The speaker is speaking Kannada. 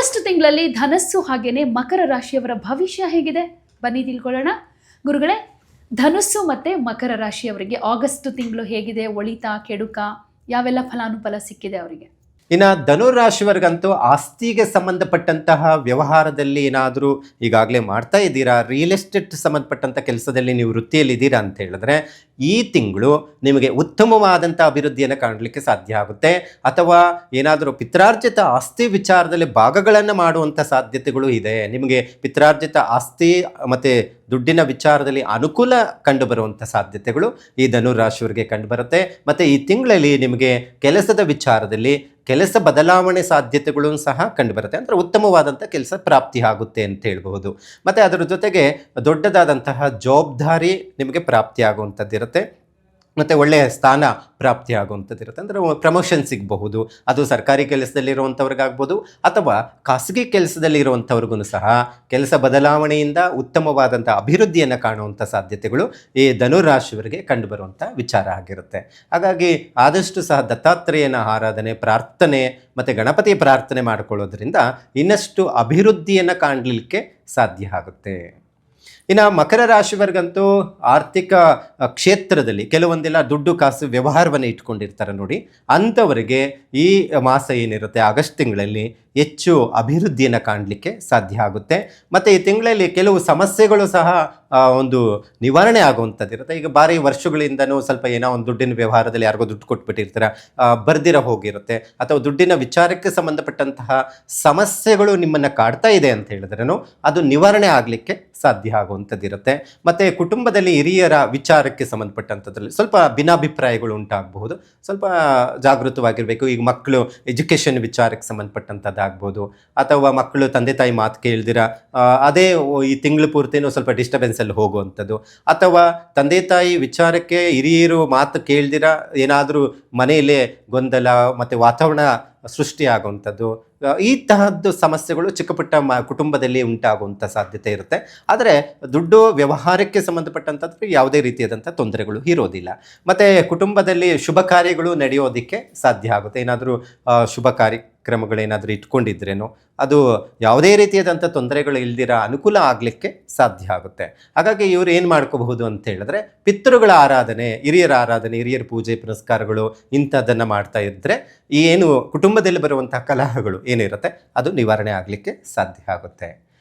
ಆಗಸ್ಟ್ ತಿಂಗಳಲ್ಲಿ ಧನಸ್ಸು ಹಾಗೇನೆ ಮಕರ ರಾಶಿಯವರ ಭವಿಷ್ಯ ಹೇಗಿದೆ? ಬನ್ನಿ ತಿಳ್ಕೊಳ್ಳೋಣ. ಗುರುಗಳೇ, ಧನಸ್ಸು ಮತ್ತು ಮಕರ ರಾಶಿಯವರಿಗೆ ಆಗಸ್ಟ್ ತಿಂಗಳು ಹೇಗಿದೆ? ಒಳಿತಾ ಕೆಡುಕ ಯಾವೆಲ್ಲ ಫಲಾನುಫಲ ಸಿಕ್ಕಿದೆ ಅವರಿಗೆ? ಇನ್ನು ಧನುರಾಶಿವರ್ಗಂತೂ ಆಸ್ತಿಗೆ ಸಂಬಂಧಪಟ್ಟಂತಹ ವ್ಯವಹಾರದಲ್ಲಿ ಏನಾದರೂ ಈಗಾಗಲೇ ಮಾಡ್ತಾ ಇದ್ದೀರಾ? ರಿಯಲ್ ಎಸ್ಟೇಟ್ ಸಂಬಂಧಪಟ್ಟಂಥ ಕೆಲಸದಲ್ಲಿ ನೀವು ವೃತ್ತಿಯಲ್ಲಿದ್ದೀರಾ ಅಂತ ಹೇಳಿದ್ರೆ, ಈ ತಿಂಗಳು ನಿಮಗೆ ಉತ್ತಮವಾದಂಥ ಅಭಿವೃದ್ಧಿಯನ್ನು ಕಾಣಲಿಕ್ಕೆ ಸಾಧ್ಯ ಆಗುತ್ತೆ. ಅಥವಾ ಏನಾದರೂ ಪಿತ್ರಾರ್ಜಿತ ಆಸ್ತಿ ವಿಚಾರದಲ್ಲಿ ಭಾಗಗಳನ್ನು ಮಾಡುವಂಥ ಸಾಧ್ಯತೆಗಳು ಇದೆ. ನಿಮಗೆ ಪಿತ್ರಾರ್ಜಿತ ಆಸ್ತಿ ಮತ್ತು ದುಡ್ಡಿನ ವಿಚಾರದಲ್ಲಿ ಅನುಕೂಲ ಕಂಡುಬರುವಂಥ ಸಾಧ್ಯತೆಗಳು ಈ ಧನುರಾಶಿಯವರಿಗೆ ಕಂಡುಬರುತ್ತೆ. ಮತ್ತು ಈ ತಿಂಗಳಲ್ಲಿ ನಿಮಗೆ ಕೆಲಸದ ವಿಚಾರದಲ್ಲಿ ಕೆಲಸ ಬದಲಾವಣೆ ಸಾಧ್ಯತೆಗಳು ಸಹ ಕಂಡುಬರುತ್ತೆ. ಅಂದರೆ ಉತ್ತಮವಾದಂಥ ಕೆಲಸ ಪ್ರಾಪ್ತಿ ಆಗುತ್ತೆ ಅಂತ ಹೇಳ್ಬೋದು ಮತ್ತು ಅದರ ಜೊತೆಗೆ ದೊಡ್ಡದಾದಂತಹ ಜವಾಬ್ದಾರಿ ನಿಮಗೆ ಪ್ರಾಪ್ತಿ ಆಗುವಂಥದ್ದು ಇರುತ್ತೆ ಮತ್ತು ಒಳ್ಳೆಯ ಸ್ಥಾನ ಪ್ರಾಪ್ತಿ ಆಗುವಂಥದ್ದು ಇರುತ್ತೆ ಅಂದರೆ ಪ್ರಮೋಷನ್ ಸಿಗಬಹುದು, ಅದು ಸರ್ಕಾರಿ ಕೆಲಸದಲ್ಲಿರುವಂಥವ್ರಿಗಾಗ್ಬೋದು, ಅಥವಾ ಖಾಸಗಿ ಕೆಲಸದಲ್ಲಿರುವಂಥವ್ರಿಗೂ ಸಹ ಕೆಲಸ ಬದಲಾವಣೆಯಿಂದ ಉತ್ತಮವಾದಂಥ ಅಭಿವೃದ್ಧಿಯನ್ನು ಕಾಣುವಂಥ ಸಾಧ್ಯತೆಗಳು ಈ ಧನುರಾಶಿಯವರಿಗೆ ಕಂಡುಬರುವಂಥ ವಿಚಾರ ಆಗಿರುತ್ತೆ. ಹಾಗಾಗಿ ಆದಷ್ಟು ಸಹ ದತ್ತಾತ್ರೇಯನ ಆರಾಧನೆ, ಪ್ರಾರ್ಥನೆ ಮತ್ತು ಗಣಪತಿ ಪ್ರಾರ್ಥನೆ ಮಾಡಿಕೊಳ್ಳೋದ್ರಿಂದ ಇನ್ನಷ್ಟು ಅಭಿವೃದ್ಧಿಯನ್ನು ಕಾಣಲಿಕ್ಕೆ ಸಾಧ್ಯ ಆಗುತ್ತೆ. ಇನ್ನು ಮಕರ ರಾಶಿವರ್ಗಂತೂ ಆರ್ಥಿಕ ಕ್ಷೇತ್ರದಲ್ಲಿ ಕೆಲವೊಂದೆಲ್ಲ ದುಡ್ಡು ಕಾಸು ವ್ಯವಹಾರವನ್ನು ಇಟ್ಕೊಂಡಿರ್ತಾರೆ ನೋಡಿ. ಅಂಥವರಿಗೆ ಈ ಮಾಸ ಏನಿರುತ್ತೆ? ಆಗಸ್ಟ್ ತಿಂಗಳಲ್ಲಿ ಹೆಚ್ಚು ಅಭಿವೃದ್ಧಿಯನ್ನು ಕಾಣಲಿಕ್ಕೆ ಸಾಧ್ಯ ಆಗುತ್ತೆ. ಮತ್ತು ಈ ತಿಂಗಳಲ್ಲಿ ಕೆಲವು ಸಮಸ್ಯೆಗಳು ಸಹ ಒಂದು ನಿವಾರಣೆ ಆಗುವಂಥದ್ದಿರುತ್ತೆ ಈಗ ಬಾರಿ ವರ್ಷಗಳಿಂದನೂ ಸ್ವಲ್ಪ ಏನೋ ಒಂದು ದುಡ್ಡಿನ ವ್ಯವಹಾರದಲ್ಲಿ ಯಾರಿಗೋ ದುಡ್ಡು ಕೊಟ್ಬಿಟ್ಟಿರ್ತಾರೆ ಬರ್ದಿರ ಹೋಗಿರುತ್ತೆ. ಅಥವಾ ದುಡ್ಡಿನ ವಿಚಾರಕ್ಕೆ ಸಂಬಂಧಪಟ್ಟಂತಹ ಸಮಸ್ಯೆಗಳು ನಿಮ್ಮನ್ನು ಕಾಡ್ತಾ ಇದೆ ಅಂತ ಹೇಳಿದ್ರೂ ಅದು ನಿವಾರಣೆ ಆಗಲಿಕ್ಕೆ ಸಾಧ್ಯ ಆಗುವಂಥದ್ದಿರುತ್ತೆ ಮತ್ತು ಕುಟುಂಬದಲ್ಲಿ ಹಿರಿಯರ ವಿಚಾರಕ್ಕೆ ಸಂಬಂಧಪಟ್ಟಂಥದ್ರಲ್ಲಿ ಸ್ವಲ್ಪ ಭಿನ್ನಾಭಿಪ್ರಾಯಗಳು ಉಂಟಾಗಬಹುದು. ಸ್ವಲ್ಪ ಜಾಗೃತವಾಗಿರಬೇಕು. ಈಗ ಮಕ್ಕಳು ಎಜುಕೇಷನ್ ವಿಚಾರಕ್ಕೆ ಸಂಬಂಧಪಟ್ಟಂಥದ್ದಾಗ್ಬೋದು. ಅಥವಾ ಮಕ್ಕಳು ತಂದೆ ತಾಯಿ ಮಾತು ಕೇಳ್ದಿರ ಅದೇ ಈ ತಿಂಗಳು ಪೂರ್ತಿನೂ ಸ್ವಲ್ಪ ಡಿಸ್ಟರ್ಬೆನ್ಸಲ್ಲಿ ಹೋಗುವಂಥದ್ದು. ಅಥವಾ ತಂದೆ ತಾಯಿ ವಿಚಾರಕ್ಕೆ ಹಿರಿಯರು ಮಾತು ಕೇಳ್ದಿರ, ಏನಾದರೂ ಮನೆಯಲ್ಲೇ ಗೊಂದಲ, ಮತ್ತು ವಾತಾವರಣ ಸೃಷ್ಟಿಯಾಗುವಂಥದ್ದು. ಈ ತರಹದ್ದು ಸಮಸ್ಯೆಗಳು ಚಿಕ್ಕ ಪುಟ್ಟ ಮ ಕುಟುಂಬದಲ್ಲಿ ಉಂಟಾಗುವಂಥ ಸಾಧ್ಯತೆ ಇರುತ್ತೆ. ಆದರೆ ದುಡ್ಡು ವ್ಯವಹಾರಕ್ಕೆ ಸಂಬಂಧಪಟ್ಟಂಥದ್ದು ಯಾವುದೇ ರೀತಿಯಾದಂಥ ತೊಂದರೆಗಳು ಇರೋದಿಲ್ಲ. ಮತ್ತು ಕುಟುಂಬದಲ್ಲಿ ಶುಭ ಕಾರ್ಯಗಳು ನಡೆಯೋದಕ್ಕೆ ಸಾಧ್ಯ ಆಗುತ್ತೆ. ಏನಾದರೂ ಶುಭ ಕಾರ್ಯಕ್ರಮಗಳೇನಾದರೂ ಇಟ್ಕೊಂಡಿದ್ರೇನೋ ಅದು ಯಾವುದೇ ರೀತಿಯಾದಂಥ ತೊಂದರೆಗಳು ಇಲ್ದಿರ ಅನುಕೂಲ ಆಗಲಿಕ್ಕೆ ಸಾಧ್ಯ ಆಗುತ್ತೆ. ಹಾಗಾಗಿ ಇವರು ಏನು ಮಾಡ್ಕೋಬಹುದು ಅಂತ ಹೇಳಿದ್ರೆ, ಪಿತೃಗಳ ಆರಾಧನೆ, ಹಿರಿಯರ ಆರಾಧನೆ, ಹಿರಿಯರ ಪೂಜೆ ಪುರಸ್ಕಾರಗಳು ಇಂಥದ್ದನ್ನು ಮಾಡ್ತಾ ಇದ್ದರೆ ಏನು ಕುಟುಂಬದಲ್ಲಿ ಬರುವಂಥ ಕಲಹಗಳು ಏನಿರುತ್ತೆ, ಅದು ನಿವಾರಣೆ ಆಗಲಿಕ್ಕೆ ಸಾಧ್ಯ ಆಗುತ್ತೆ.